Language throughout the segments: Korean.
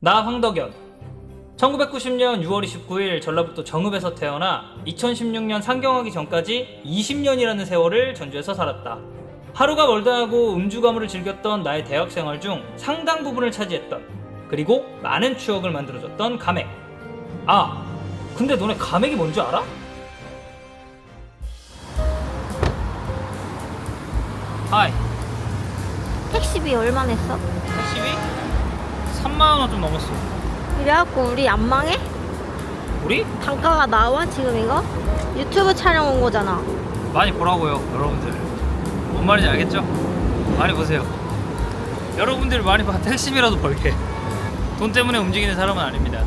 나 황덕연 1990년 6월 29일 전라북도 정읍에서 태어나 2016년 상경하기 전까지 20년이라는 세월을 전주에서 살았다. 하루가 멀다 하고 음주 가무를 즐겼던 나의 대학 생활 중 상당 부분을 차지했던 그리고 많은 추억을 만들어줬던 감액. 아, 근데 너네 감액이 뭔지 알아? 하이, 택시비 얼마 냈어? 택시비 3만 원 좀 넘었어. 이래갖고 우리 안 망해? 우리? 단가가 나와 지금 이거? 유튜브 촬영 온 거잖아. 많이 보라고요, 여러분들. 뭔 말인지 알겠죠? 많이 보세요. 여러분들 많이 봐 택시비라도 벌게. 돈 때문에 움직이는 사람은 아닙니다.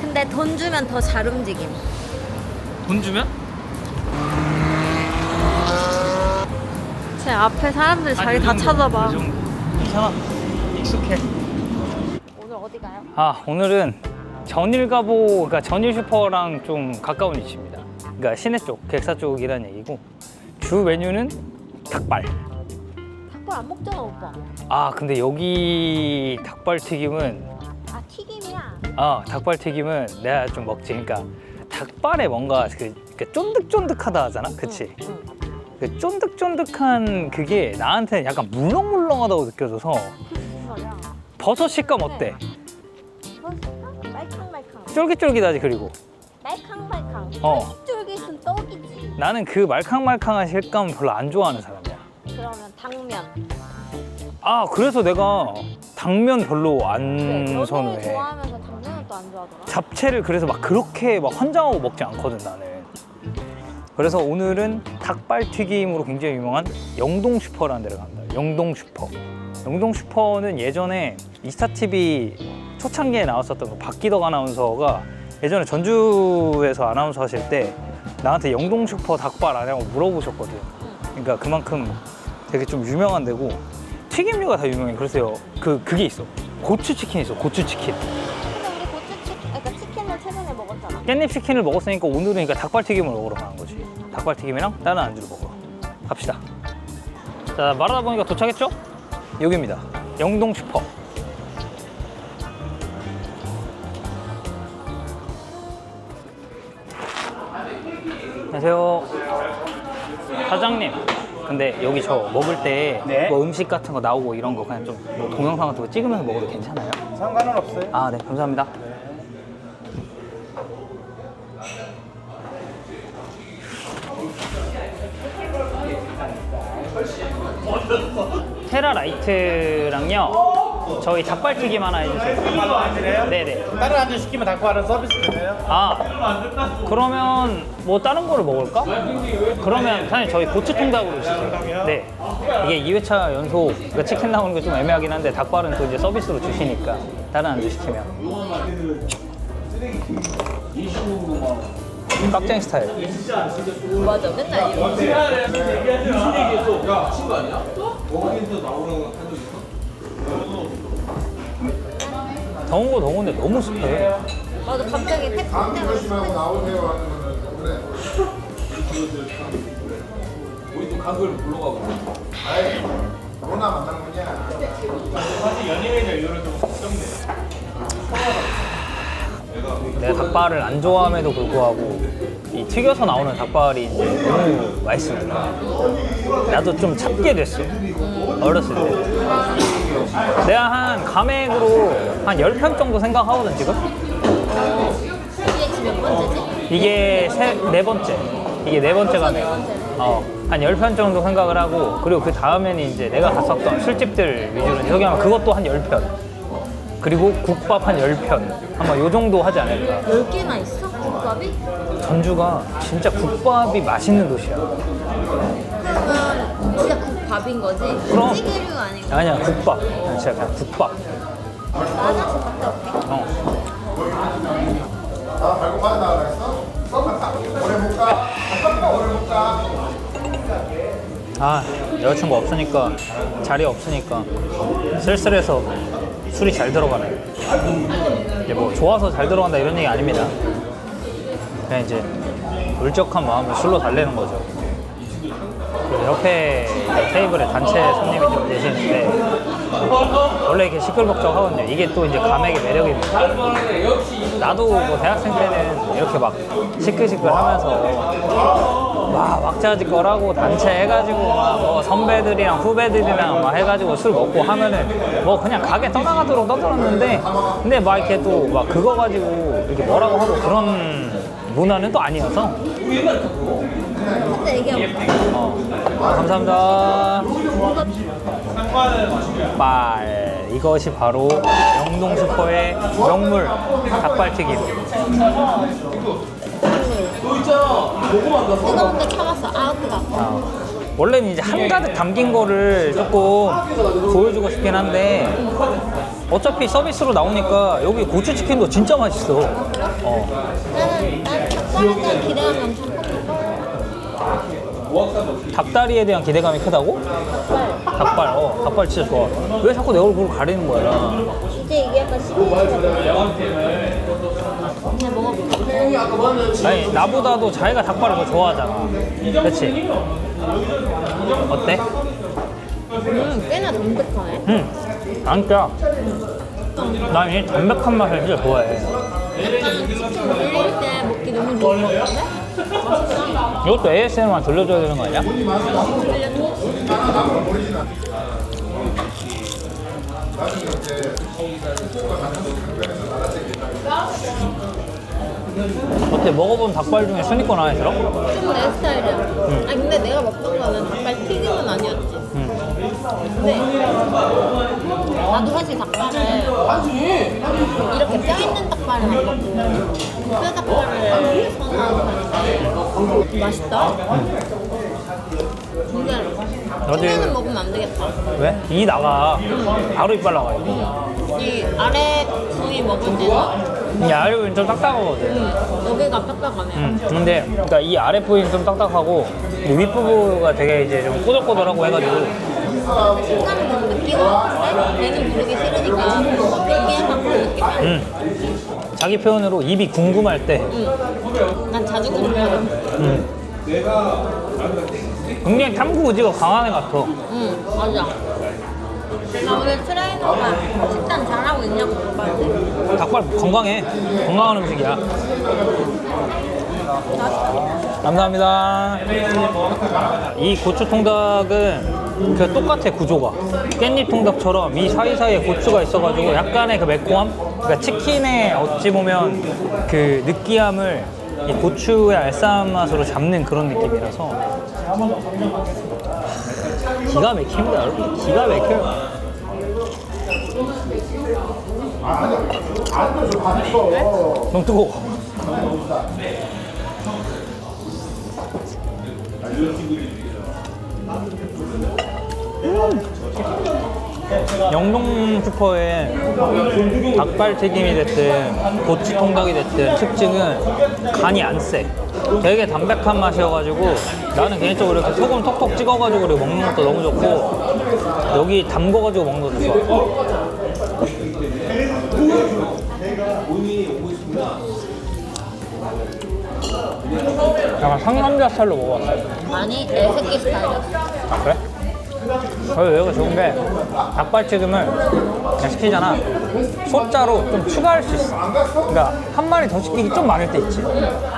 근데 돈 주면 더 잘 움직임. 돈 주면? 제 앞에 사람들 자기 다 찾아봐. 그 정도. 괜찮아. 익숙해. 어디 가요? 아 오늘은 전일가보 그러니까 전일 슈퍼랑 좀 가까운 위치입니다. 그러니까 시내 쪽, 객사 쪽이라는 얘기고 주 메뉴는 닭발. 닭발 안 먹잖아 오빠. 아 근데 여기 닭발 튀김은 아 튀김이야. 아 닭발 튀김은 내가 좀 먹지. 그러니까 닭발에 뭔가 그, 그 쫀득쫀득하다 하잖아, 그치? 응. 그 쫀득쫀득한 그게 나한테는 약간 물렁물렁하다고 느껴져서? 버섯 식감 어때? 이거 말캉말캉. 쫄깃쫄깃하지 그리고 말캉말캉. 어. 쫄깃쫄깃은 떡이지. 나는 그 말캉말캉한 식감 별로 안 좋아하는 사람이야. 그러면 당면. 아 그래서 내가 당면 별로 안 그래, 연어를 선호해. 좋아하면서 당면은 또 안 좋아하더라. 잡채를 그래서 막 그렇게 막 환장하고 먹지 않거든 나는. 그래서 오늘은 닭발 튀김으로 굉장히 유명한 영동 슈퍼라는 데를 갑니다. 영동 슈퍼. 영동 슈퍼는 예전에 이스타 TV 초창기에 나왔었던 그 박기덕 아나운서가 예전에 전주에서 아나운서 하실 때 나한테 영동 슈퍼 닭발 아냐고 물어보셨거든. 그러니까 그만큼 되게 좀 유명한 데고 튀김류가 다 유명해. 그래서 그 그게 있어. 고추 치킨 있어. 고추 치킨. 근데 우리 고추 치킨, 그러니까 치킨을 최근에 먹었잖아. 깻잎 치킨을 먹었으니까 오늘은 그러니까 닭발 튀김을 먹으러 가는 거지. 닭발 튀김이랑 다른 안주를 먹으러. 갑시다. 자, 말하다 보니까 도착했죠? 여기입니다. 영동 슈퍼. 안녕하세요. 사장님. 근데 여기 저 먹을 때 네. 뭐 음식 같은 거 나오고 이런 거 그냥 좀 뭐 동영상 같은 거 찍으면서 먹어도 괜찮아요? 상관은 없어요. 아, 네, 감사합니다. 테라 라이트랑요. 저희 닭발튀김 하나 해주세요. 그래요? 네네. 다른 안주 시키면 닭발은 서비스 되나요? 아, 그러면 뭐 다른 거를 먹을까? 그러면 사장님 저희 고추통닭으로 주세요. 네. 이게 2회차 연속 그러니까 치킨 나오는 게 좀 애매하긴 한데 닭발은 또 이제 서비스로 주시니까 다른 안주 시키면. 깍쟁이 스타일. 맞아, 맨날 이런. 더운 거 더운데 너무 습해. 맞아, 갑자기 태풍 때문에 습해졌어. 코로나 만난 거냐? 내가 닭발을 안 좋아함에도 불구하고 이 튀겨서 나오는 닭발이 이제 너무 맛있으니까 나도 좀 찾게 됐어. 어렸을 때. 내가 한 감액으로 한 10편 정도 생각하거든 지금 몇 번째지? 이게 세, 네 번째 이게 네 번째 감액 어, 한 10편 정도 생각을 하고 그리고 그 다음에는 이제 내가 갔었던 술집들 위주로 소개하면 그것도 한 10편 그리고 국밥 한 10편 아마 요 정도 하지 않을까 10개나 있어? 국밥이? 전주가 진짜 국밥이 맛있는 도시야. 그러면 진짜 국밥인 거지? 그럼. 찌개류 아니고 아니야 국밥. 진짜 그냥 국밥. 나는 갔다 올게 어. 받아 그랬어? 오래 못 가. 오래 못 가. 아 여자친구 없으니까 자리 없으니까 쓸쓸해서 술이 잘 들어가네. 이제 뭐 좋아서 잘 들어간다 이런 얘기 아닙니다. 그냥 이제 울적한 마음을 술로 달래는 거죠. 그리고 옆에 테이블에 단체 손님이 좀 계시는데 원래 이렇게 시끌벅적하거든요. 이게 또 이제 감액의 매력입니다. 나도 뭐 대학생 때는 이렇게 막 시끌시끌하면서 막 왁자지껄하고 단체 해가지고 막뭐 선배들이랑 후배들이랑 막 해가지고 술 먹고 하면은 뭐 그냥 가게 떠나가도록 떠들었는데 근데 막 이렇게 또 막 그거 가지고 이렇게 뭐라고 하고 그런 문화는 또 아니어서 근데 이게 어. 감사합니다. 빨 이것이 바로 영동 슈퍼의 명물 닭발튀김. 뜨거운데 참았어. 아, 뜨거. 아, 원래는 이제 한가득 담긴 거를 조금 보여주고 싶긴 한데 어차피 서비스로 나오니까 여기 고추치킨도 진짜 맛있어. 어. 나는 난 닭발에 대한 엄청 커. 닭다리에 대한 기대감이 크다고? 닭발, 어, 닭발 진짜 좋아. 왜 자꾸 내 얼굴 가리는 거야? 이제 이게 약간 시그니처. 그냥. 아니 나보다도 자기가 닭발을 더 좋아하잖아. 그렇지? 어때? 음, 꽤나 담백하네. 응. 안 짜. 난 이 담백한 맛을 진짜 좋아해. 약간 치킨 올릴 때 먹기 너무 좋은 것 같은데? 맛있다. 이것도 ASMR 들려줘야 되는 거 아니야? 어때? 먹어본 닭발 중에 순위권 안에 들어? 좀 내 스타일이야. 아 근데 내가 먹던 거는 닭발 튀김은 아니었지. 응. 근데 나도 사실 닭발을 이렇게 뼈 있는 닭발을 안 먹고 뼈 닭발을 선호하는 맛있다. 어디- 튀김은 먹으면 안 되겠다. 왜? 이 나가. 바로 이빨 나가. 이거. 이 아래 부위 먹을 때는 이 아래 부위는 좀 딱딱하거든. 음, 여기가 딱딱하네. 응. 근데 그러니까 이 아래 부위는 좀 딱딱하고 이 윗부분가 되게 이제 좀 꼬들꼬들하고 해가지고 너무 느끼고 싶은데 얘는 싫으니까. 응. 자기 표현으로 입이 궁금할 때 응. 난 자주 궁금하거든. 응. 굉장히 탐구 의지가 강한 애 같아. 응, 맞아. 나 오늘 트레이너가 식단 잘하고 있냐고 물어봤는데 닭발 건강해. 건강한 음식이야. 감사합니다. 이 고추 통닭은 그 똑같아 구조가. 깻잎 통닭처럼 이 사이사이에 고추가 있어가지고 약간의 그 매콤함? 그러니까 치킨의 어찌 보면 그 느끼함을 이 고추의 알싸한 맛으로 잡는 그런 느낌이라서. 기가 막힙니다 여러분. 기가 막혀요. 너무 뜨거워 영동 슈퍼의 닭발 튀김이 됐든 고추 통닭이 됐든 특징은 간이 안 세. 되게 담백한 맛이어가지고 나는 개인적으로 이렇게 소금 톡톡 찍어가지고 이렇게 먹는 것도 너무 좋고 여기 담궈가지고 먹는 것도 좋아. 약간 상남자 스타일로 먹어봤어요. 아니 내 새끼 스타일이었어. 아 그래? 그리고 여기가 좋은 게 닭발튀김을 그냥 시키잖아 소자로 좀 추가할 수 있어 그러니까 한 마리 더 시키기 좀 많을 때 있지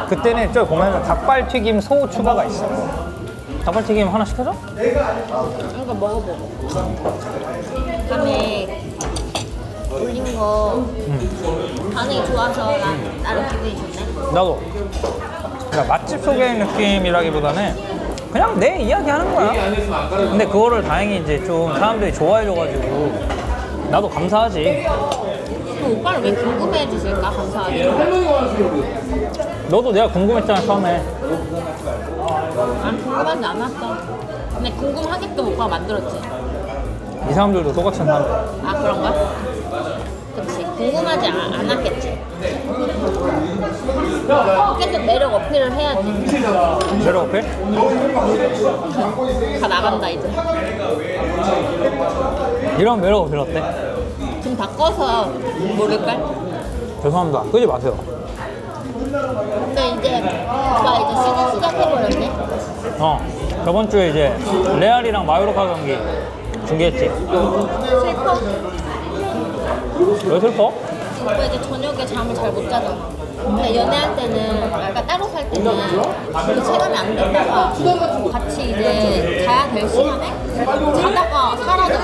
그때는 저기 보면 닭발튀김 소 추가가 있어 닭발튀김 하나 시켜줘? 이거 먹어보고. 밤에 올린 거 반응이 좋아서 난 나름 기분이 좋네. 나도 그러니까 맛집 소개 느낌이라기보다는 그냥 내 이야기 하는 거야 근데 그거를 다행히 이제 좀 사람들이 좋아해줘가지고 나도 감사하지 그럼 오빠를 왜 궁금해해 주실까 감사하게. 너도 내가 궁금했잖아 처음에 난 궁금하지 않았어. 근데 궁금하게끔 오빠가 만들었지. 이 사람들도 똑같은 사람들 아 그런가? 그치 궁금하지 않, 않았겠지 계속 매력 어필을 해야지 제로 어필? 다 나간다 이제 이런 매력 어필 어때? 좀 바꿔서 모를걸? 죄송합니다. 끄지 마세요. 근데 이제 오빠 이제 시즌 시작해버렸네 어, 저번 주에 이제 레알이랑 마요르카 경기 중계했지? 슬퍼. 왜 슬퍼? 오빠 이제 저녁에 잠을 잘 못 자잖아. 근데 연애할 때는, 약간 따로 살 때는 그 체감이 안 됐다가 같이 이제 자야 될 시간에 자다가 사라져.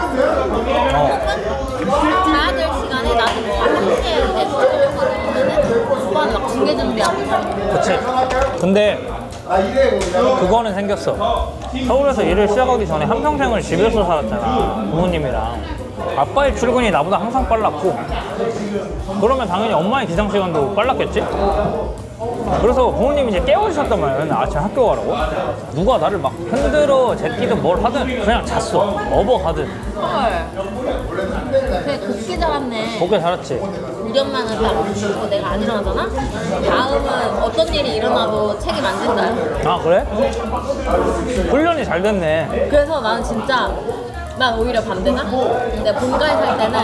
혹은 자야 될 시간에 뭐 한시에 내 저녁을 먹으면은 오빠는 막 중계 준비하고. 그치. 근데 그거는 생겼어. 서울에서 일을 시작하기 전에 한평생을 집에서 살았잖아. 부모님이랑. 아빠의 출근이 나보다 항상 빨랐고, 그러면 당연히 엄마의 기상 시간도 빨랐겠지? 그래서 부모님이 이제 깨워주셨단 말이야. 맨날 아침 학교 가라고. 누가 나를 막 흔들어 제끼든 뭘 하든 그냥 잤어. 업어 가든. 헐. 그래, 곱게 자랐네. 곱게 살았지. 우리 엄마는 딱 이거 내가 안 일어나잖아? 다음은 어떤 일이 일어나도 책임 안 진다. 아, 그래? 훈련이 잘 됐네. 그래서 나는 진짜 난 오히려 반대다. 근데 본가에 살 때는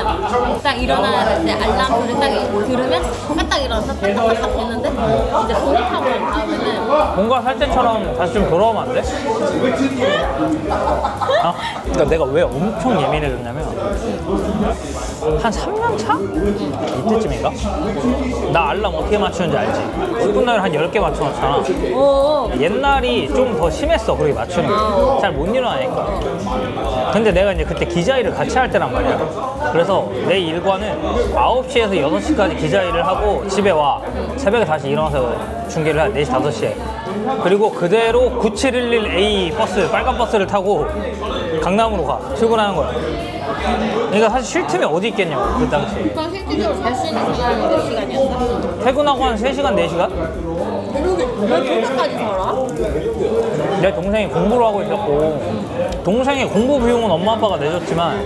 딱 일어나야 될때 알람 소리 딱 들으면 딱 일어나서 딱딱딱 했는데 이제 독립하고 난 다음에는 뭔가 살 때처럼 다시 좀 돌아오면 안 돼? 아, 그러니까 내가 왜 엄청 예민해졌냐면 한 3년 차? 이때쯤인가? 나 알람 어떻게 맞추는지 알지? 10분 나이를 한 10개 맞춰놓잖아 오 옛날이 좀 더 심했어 그렇게 맞추는 게 잘 못 일어나니까 근데 내가 이제 그때 기자 일을 같이 할 때란 말이야. 그래서 내 일과는 9시에서 6시까지 기자 일을 하고 집에 와. 새벽에 다시 일어나서 중계를 해. 4시 5시에. 그리고 그대로 9711A 버스 빨간 버스를 타고 강남으로 가. 출근하는 거야. 그러니까 사실 쉴 틈이 어디 있겠냐고 그 당시에. 그럼 실질적으로 잘수 있는 시간이 몇 시간이었어? 퇴근하고 한 3시간 4시간? 왜 그렇게까지 살아? 내 동생이 공부를 하고 있었고 동생의 공부 비용은 엄마 아빠가 내줬지만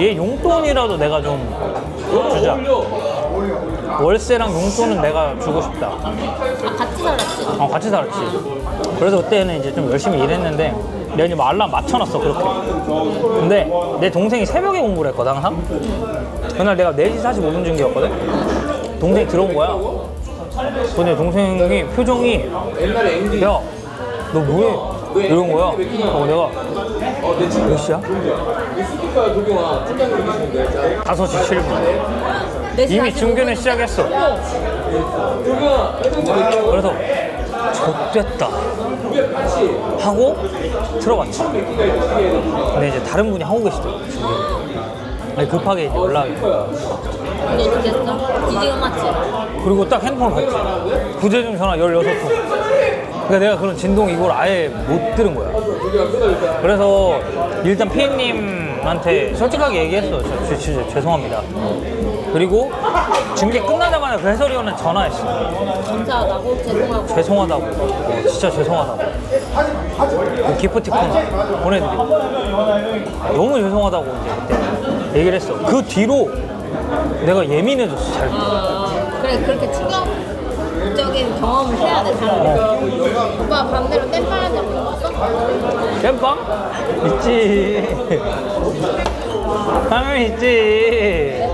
얘 용돈이라도 내가 좀 주자. 월세랑 용돈은 내가 주고 싶다. 아 같이 살았지? 어, 같이 살았지. 그래서 그때는 이제 좀 열심히 일했는데 내가 이제 뭐 알람 맞춰놨어 그렇게. 근데 내 동생이 새벽에 공부를 했거든 항상. 그날 내가 4시 45분 중계였거든. 동생이 들어온 거야. 근데 동생이 표정이 야 너 뭐해? 이런 거야? 어 내가 몇 시야? 5시 7분. 네시 이미 45분. 중계는 시작했어. 그래서 좆됐다. 하고 들어갔지. 근데 이제 다른 분이 하고 계시더라고 아니 급하게 이제 연락이 너 어떻게 했어? 뒤지고 맞지? 그리고 딱 핸드폰을 봤지. 부재중 전화 16통 그러니까 내가 그런 진동 이걸 아예 못 들은 거야. 그래서 일단 피디님한테 솔직하게 얘기했어. 저, 저, 진짜 죄송합니다. 그리고 중계 끝나자마자 그 해설위원은 전화했어. 감사하다고? 죄송하고. 죄송하다고. 어, 진짜 죄송하다고. 그 기프티콘 보내드리고. 너무 죄송하다고 이제 그때 얘기를 했어. 그 뒤로 내가 예민해졌어 잘. 아, 그래 그렇게 충격적인 경험을 해야 돼 사람 오빠 반대로 땜빵 한 적 없어? 땜빵? 있지. 당연히 있지.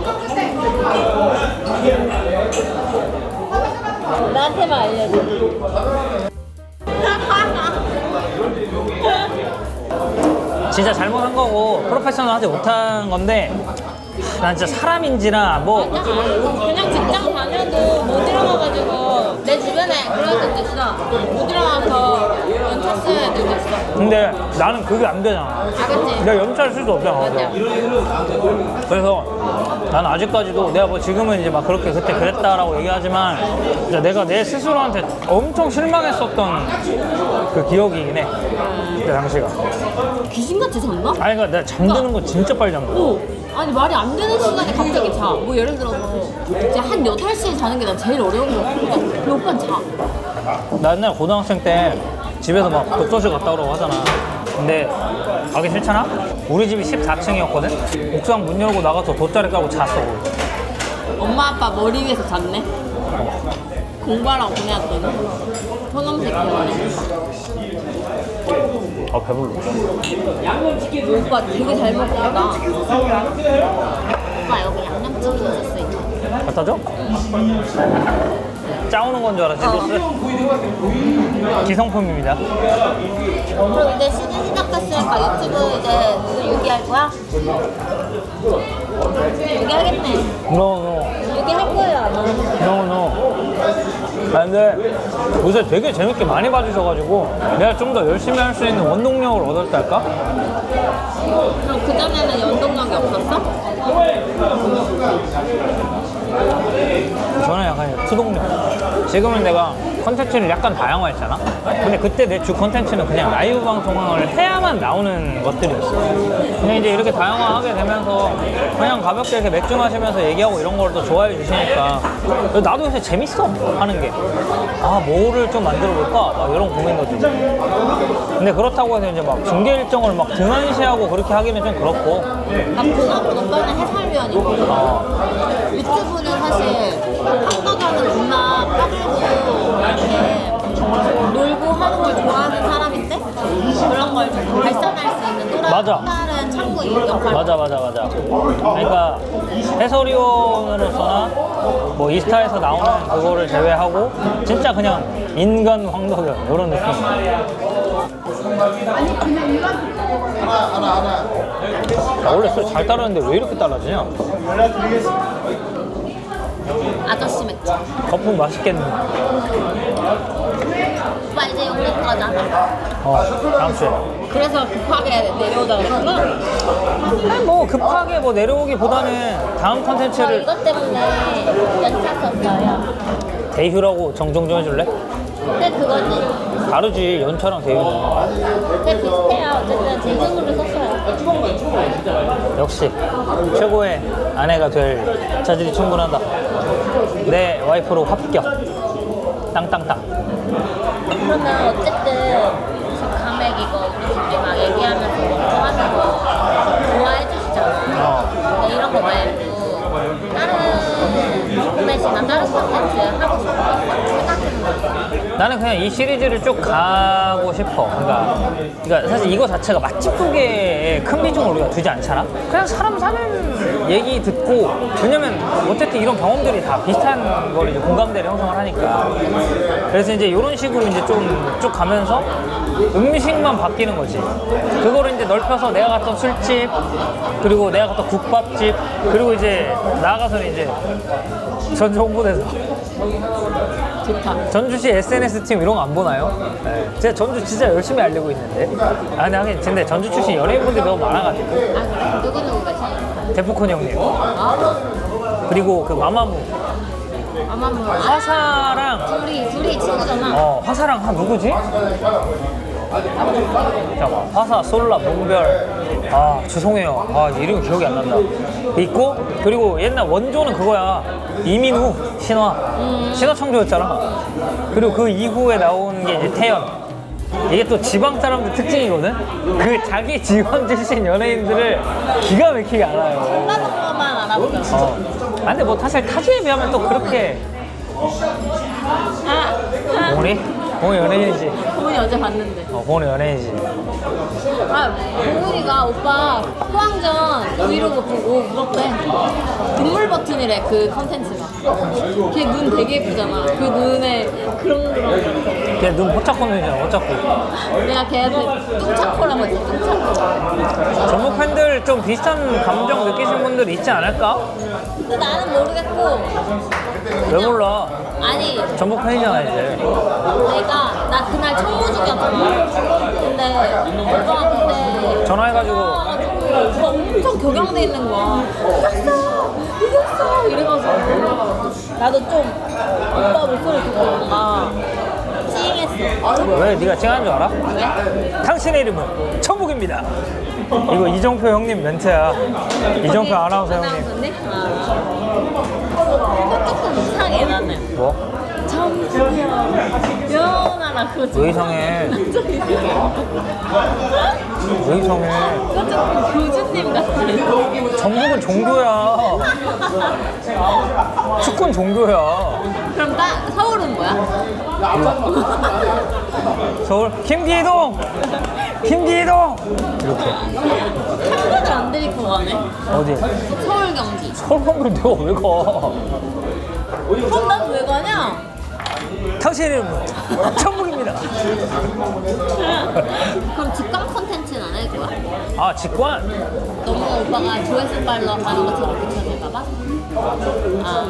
나한테만 알려줘. 진짜 잘못한 거고 프로페셔널하지 못한 건데 하, 난 진짜 사람인지라 뭐. 아니야 그냥 직장 다녀도 못 일어나가지고 내 주변에 그런 애들도 있어 못 일어나서 연차 쓰는 애들도 있어 근데 나는 그게 안 되잖아 알겠지? 내가 연차를 쓸 수 없잖아 맞아 그래서 나는 아직까지도 내가 뭐 지금은 이제 막 그렇게 그때 그랬다라고 얘기하지만 진짜 내가 내 스스로한테 엄청 실망했었던 그 기억이긴 해. 그 당시가. 귀신같이 잔다? 아니 그러니까 내가 잠드는 거 진짜 빨리 잠들어. 오 아니 말이 안 되는 시간에 갑자기 자. 뭐 예를 들어서 이제 한 8시에 자는 게난 제일 어려운 거야. 그러니까 그 오빠는 자. 나 옛날 고등학생 때 집에서 막 독서실 갔다 오라고 하잖아. 근데 가기 싫잖아? 우리 집이 14층이었거든? 옥상 문 열고 나가서 돗자리 깔고 잤어. 엄마 아빠 머리 위에서 잤네. 공부하라고 보내왔더니 초놈 새끼였네. 아 배불러. 오빠 되게 잘 먹는다. 오빠 여기 양념치킨 있어 있 갖다 줘? 짜오는 건 줄 알았지 소스? 기성품입니다 그럼 이제 시즌 시작했으니까 유튜브 이제 유기할 거야? 유기하겠네. 노 노 유기할 거예요, 안 해? 노노 아 근데 요새 되게 재밌게 많이 봐주셔가지고 내가 좀 더 열심히 할 수 있는 원동력을 얻었다 할까? 그럼 그전에는 연동력이 없었어? 저는 약간 투동력. 지금은 내가 컨텐츠를 약간 다양화했잖아. 근데 그때 내 주 컨텐츠는 그냥 라이브 방송을 해야만 나오는 것들이었어. 그냥 이제 이렇게 다양화하게 되면서 그냥 가볍게 이렇게 맥주 마시면서 얘기하고 이런 걸또 좋아해 주시니까 나도 요새 재밌어 하는 게. 아 뭐를 좀 만들어 볼까? 막 이런 고민도 들고. 근데 그렇다고 해서 이제 막 중계 일정을 막 등한시하고 그렇게 하기는 좀 그렇고. 아, 그거는 오빠는 해설위원이고. 어, 유튜브는 사실 한 놀고 하는 걸 좋아하는 사람인데 그런 걸좀 발산할 수 있는 또 맞아. 다른 창구 역할. 맞아 맞아 맞아 그러니까 해설위원으로서나 뭐 이스타에서 나오는 그거를 제외하고 진짜 그냥 인간 황덕현 이런 느낌 하나 하나 하나 나 원래 술잘 따르는데 왜 이렇게 따라지냐 아저씨 맥주. 거품 맛있겠네 오빠 이제 용돈 가잖아. 어 다음 주에 그래서 급하게 내려오자 그랬구나. 아니 뭐 급하게 뭐 내려오기보다는 다음 저 컨텐츠를 이것 때문에 연차 썼어요. 대휴라고 정정 좀 해줄래? 근데 그거는 다르지 연차랑 대휴는 근데 비슷해요. 어쨌든 재정으로 썼어요. 역시 최고의 아내가 될 자질이 충분하다. 내 와이프로 합격. 땅땅땅. 그러면 어쨌든 저 감액 이거 우리 둘이 막 얘기하면서 먹고 하는 거 좋아해 주시잖아. 어. 근데 이런 거 말고 다른 구매시나 다른 콘텐츠 하고 싶은 거 생각해보는 거. 나는 그냥 이 시리즈를 쭉 가고 싶어. 그러니까, 그러니까 사실 이거 자체가 맛집 소개에 큰 비중을 우리가 두지 않잖아. 그냥 사람 사는 얘기 듣고 왜냐면 어쨌든 이런 경험들이 다 비슷한 걸 이제 공감대를 형성을 하니까. 그래서 이제 이런 식으로 이제 좀 쭉 가면서 음식만 바뀌는 거지. 그거를 이제 넓혀서 내가 갔던 술집 그리고 내가 갔던 국밥집 그리고 이제 나아가서는 이제 전주 홍보대사. 좋다. 전주시 SNS 팀 이런 거 안 보나요? 네. 제가 전주 진짜 열심히 알리고 있는데. 아, 근데 하긴 근데 전주 출신 연예인분들이 너무 많아가지고. 아, 그래? 누구누구 계시? 데프콘 형님. 아, 그리고 그 마마무. 아마 뭐. 아, 화사랑, 둘이, 둘이 친구잖아. 어, 화사랑 한 누구지? 잠깐만. 화사, 솔라, 문별. 아, 죄송해요. 아, 이름이 기억이 안 난다. 있고, 그리고 옛날 원조는 그거야. 이민우, 신화. 신화 청조였잖아. 그리고 그 이후에 나온 게 이제 태연. 이게 또 지방 사람들 특징이거든? 그 자기 지방 출신 연예인들을 기가 막히게 알아요. 몰라는 것만 알아보자. 어. 아, 근데 뭐 사실 타지에 비하면 또 그렇게. 아, 아. 봉훈이? 봉훈이 연예인이지. 부모님 어제 봤는데. 어, 봉훈이 연예인이지. 아, 동훈이가 오빠 포항전 브이로그 보고 물었대. 눈물 버튼이래, 그 컨텐츠가. 걔 눈 되게 예쁘잖아. 그 눈에 그런 그런. 걔눈 포착코 눈이잖아, 포착코. 내가 걔한테 뚱차코라고 했지, 뚱차코. 전국 팬들 좀 비슷한 감정 느끼신 분들 있지 않을까? 근데 나는 모르겠고. 왜 몰라? 아니, 전국 팬이잖아, 이제. 내가, 나 그날 청구 중이었잖아. 근데, 오빠가 그때. 전화해가지고. 오빠 엄청 격양돼 있는 거야. 이겼어! 이겼어! 이래가지고. 나도 좀 오빠 목소리 듣고 뭔가 찡했어. 왜 네가 찡한 줄 알아? 왜? 당신의 이름은 천국입니다. 이거 이정표 형님 멘트야. 이정표 아나운서 형님. 아나운서님? 아. 뭐? 정수야. 연하나 그거 좀. 왜 이상해? 진짜 이상해. 왜 이상해? 그거 조금 교주님 같아. 전국은 종교야. 축구는 종교야. 그럼 따, 서울은 뭐야? 서울 김기동, 김기동 이렇게 한번을 안 데리고 가네. 어디? 서울 경기. 서울 가면 내가 왜 가? 그럼 난 왜 가냐? 당신의 이름은 천국입니다. 그럼 직관 컨텐츠는 안 할 거야? 아 직관. 너무 오빠가 조회수 빨러 하는 것처럼 비춰질까봐? 아,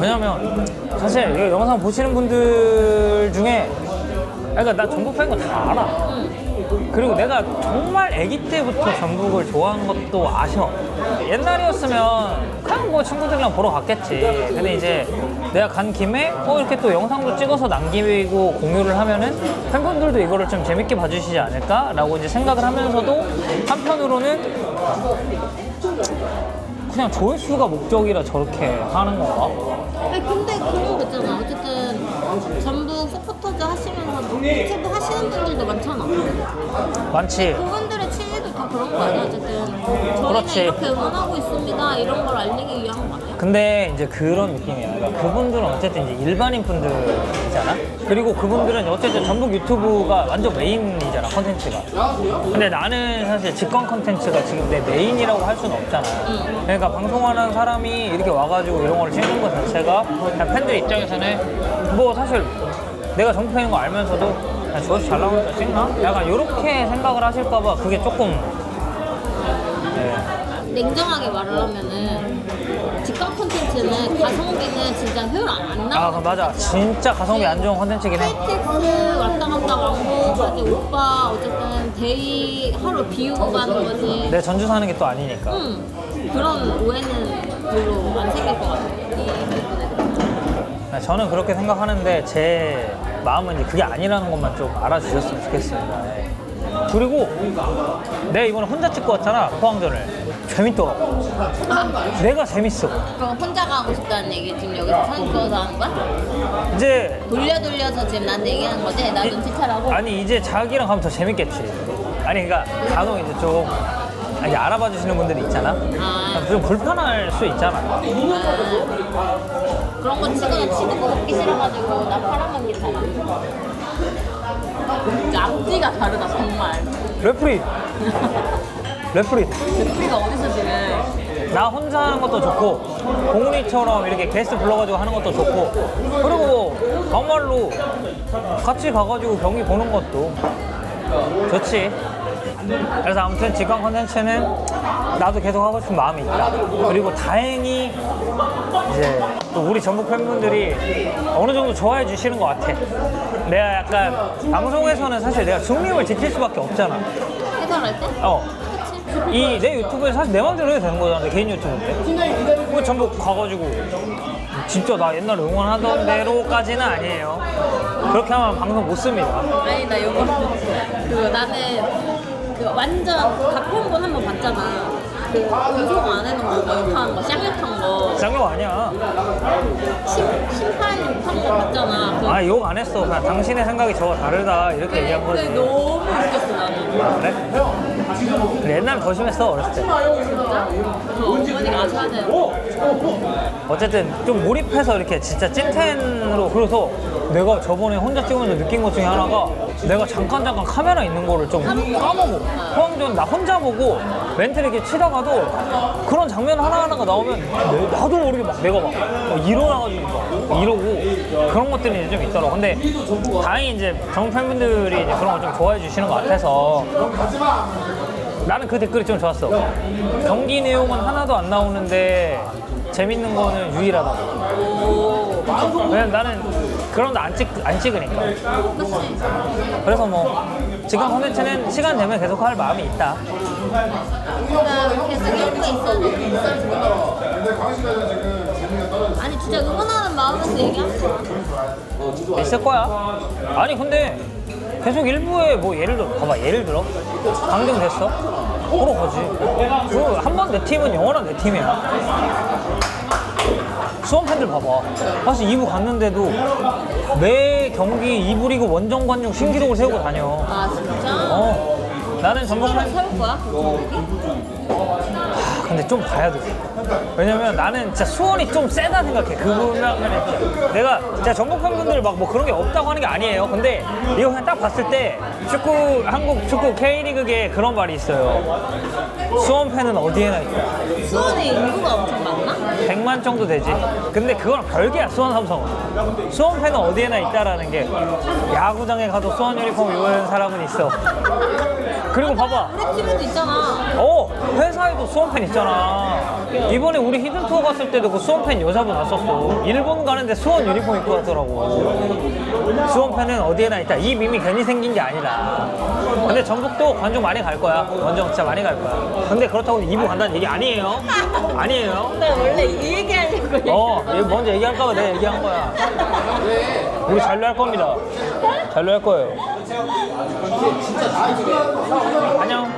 왜냐면 사실 이 영상 보시는 분들 중에 그러니까 나 전북 팬거 다 알아. 그리고 내가 정말 아기 때부터 전북을 좋아한 것도 아셔. 옛날이었으면 그냥 뭐 친구들이랑 보러 갔겠지. 근데 이제 내가 간 김에 어 이렇게 또 영상도 찍어서 남기고 공유를 하면은 팬분들도 이거를 좀 재밌게 봐주시지 않을까라고 이제 생각을 하면서도 한편으로는 그냥 조회수가 목적이라 저렇게 하는 건가? 근데 그런 거 있잖아. 어쨌든 전북 서포터즈 하시면서 유튜브 하시는 분들도 많잖아. 많지. 그분들의 취지도 다 그런 거 아니야? 어쨌든 저희는 그렇지. 이렇게 응원하고 있습니다. 이런 걸 알리기 위한 거 아니야? 근데 이제 그런 느낌이야. 그러니까 그분들은 어쨌든 이제 일반인 분들이잖아. 그리고 그분들은 어쨌든 전북 유튜브가 완전 메인이잖아, 컨텐츠가. 근데 나는 사실 직관 컨텐츠가 지금 내 메인이라고 할 수는 없잖아. 그러니까 방송하는 사람이 이렇게 와가지고 이런 걸 찍는 것 자체가 그냥 팬들 입장에서는 뭐 사실 내가 팬인 거 알면서도 야, 조회수 잘 나오니까 찍나? 약간 이렇게 생각을 하실까봐 그게 조금 네. 냉정하게 말을 하면은 직관 콘텐츠는 가성비는 진짜 효율 안, 안 아, 나와. 맞아. 진짜 가성비 안 좋은 컨텐츠긴 해. KTX 왔다 갔다 왕복까지 오빠 어쨌든 데이 하루 비우고 가는 거지. 내 전주 사는 게 또 아니니까. 응. 그런 오해는 별로 안 생길 것 같아. 네, 저는 그렇게 생각하는데 제 마음은 이제 그게 아니라는 것만 좀 알아주셨으면 좋겠습니다. 네. 그리고 내가 이번에 혼자 찍고 왔잖아 포항전을 재밌더라고. 내가 재밌어. 그럼 혼자 가고 싶다는 얘기 지금 여기서 찍어서 하는 거야? 이제 돌려 돌려서 지금 나한테 얘기하는 거지? 나 눈치차라고? 아니 이제 자기랑 가면 더 재밌겠지. 아니 그러니까 간혹 이제 좀 아니, 알아봐 주시는 분들이 있잖아. 아. 좀 불편할 수 있잖아. 아, 그런 거 치고는 치는 거 먹기 싫어가지고 나 파란만 기타라. 진짜 앞뒤가 다르다 정말. 레프리 레프리 우리가 어디서 지금 나 혼자 하는 것도 좋고 공훈이처럼 이렇게 게스트 불러가지고 하는 것도 좋고 그리고 뭐 정말로 같이 가가지고 경기 보는 것도 좋지 그래서 아무튼 직관 컨텐츠는 나도 계속 하고 싶은 마음이 있다. 그리고 다행히 이제 또 우리 전북 팬분들이 어느 정도 좋아해 주시는 것 같아. 내가 약간 방송에서는 사실 내가 중립을 지킬 수밖에 없잖아. 해설할 때? 어? 이 내 유튜브에 사실 내 맘대로 해도 되는 거잖아 내 개인 유튜브인데. 왜 전부 가가지고 진짜 나 옛날에 응원하던 대로까지는 아니에요. 그렇게 하면 방송 못 씁니다. 아니 나 요거 그 나는 그 완전 각본본 한번 봤잖아. 그 음성 안 해놓은 거 못하는 거 쌍욕한 거 쌍욕 아니야 심, 심판 욕한 거 봤잖아. 그, 아 욕 안 했어 그냥 당신의 생각이 저와 다르다 이렇게 얘기한 근데 거지 너무 웃겼어 나는. 그래? 근데 옛날에 더 심했어 어렸을 때. 어머니가 되는 어쨌든 좀 몰입해서 이렇게 진짜 찐텐으로 그래서 내가 저번에 혼자 찍으면서 느낀 것 중에 하나가 내가 잠깐 잠깐 카메라 있는 거를 좀 까먹어. 포항전 나 혼자 보고 멘트를 이렇게 치다가도 그런 장면 하나하나가 나오면 내- 나도 모르게 막 내가 막, 막 일어나가지고 막 이러고 그런 것들이 이제 좀 있더라고. 근데 다행히 이제 정 팬분들이 이제 그런 걸 좀 좋아해 주시는 것 같아서 나는 그 댓글이 좀 좋았어. 경기 내용은 하나도 안 나오는데 재밌는 거는 유일하다고. 왜냐면 나는 그런 거 안 찍, 안 찍으니까. 그래서 뭐, 지금 콘텐츠는 시간 되면 계속 할 마음이 있다. 그러니까 계속 이런 게 있어. 근데 광시가 지금 재미가 떨어졌어. 아니 진짜 응원하는 마음에서 얘기하는 거야. 있을 거야. 아니, 근데 계속 일부에 뭐 예를 들어, 봐봐, 예를 들어. 강등 됐어? 보러 가지. 그리고 한번 내 팀은 영원한 내 팀이야. 수원 팬들 봐봐. 사실 2부 갔는데도 매 경기 2부 리그 원정 관중 신기록을 세우고 다녀. 아 진짜? 어. 나는 전북 팬. 세울 거야? 근데 좀 봐야 돼. 왜냐면 나는 진짜 수원이 좀 세다 생각해. 그 부분은 내가 진짜 전국 팬분들 막 뭐 그런 게 없다고 하는 게 아니에요. 근데 이거 그냥 딱 봤을 때 축구 한국 축구 K리그에 그런 말이 있어요. 수원 팬은 어디에나 있다. 수원이 인구가 엄청 많나? 100만 정도 되지. 근데 그거랑 별개야, 수원 삼성은. 수원 팬은 어디에나 있다라는 게 야구장에 가도 수원 유니폼 입은 사람은 있어. 그리고 봐봐. 우리 팀에도 있잖아. 어, 회사에도 수원 팬 있잖아. 이번에 우리 히든 투어 갔을 때도 그 수원 팬 여자분 왔었어. 일본 가는데 수원 유니폼 입고 왔더라고. 수원 팬은 어디에나 있다. 이 밈이 괜히 생긴 게 아니라. 근데 전북도 관중 많이 갈 거야. 원정 진짜 많이 갈 거야. 근데 그렇다고 2부 간다는 얘기 아니에요. 아니에요. 나 원래 이 얘기하려고 얘기- 어, 얘 먼저 얘기할까봐 내가 얘기한 거야. 우리 잔류할 겁니다. 잔류할 거예요. 안녕.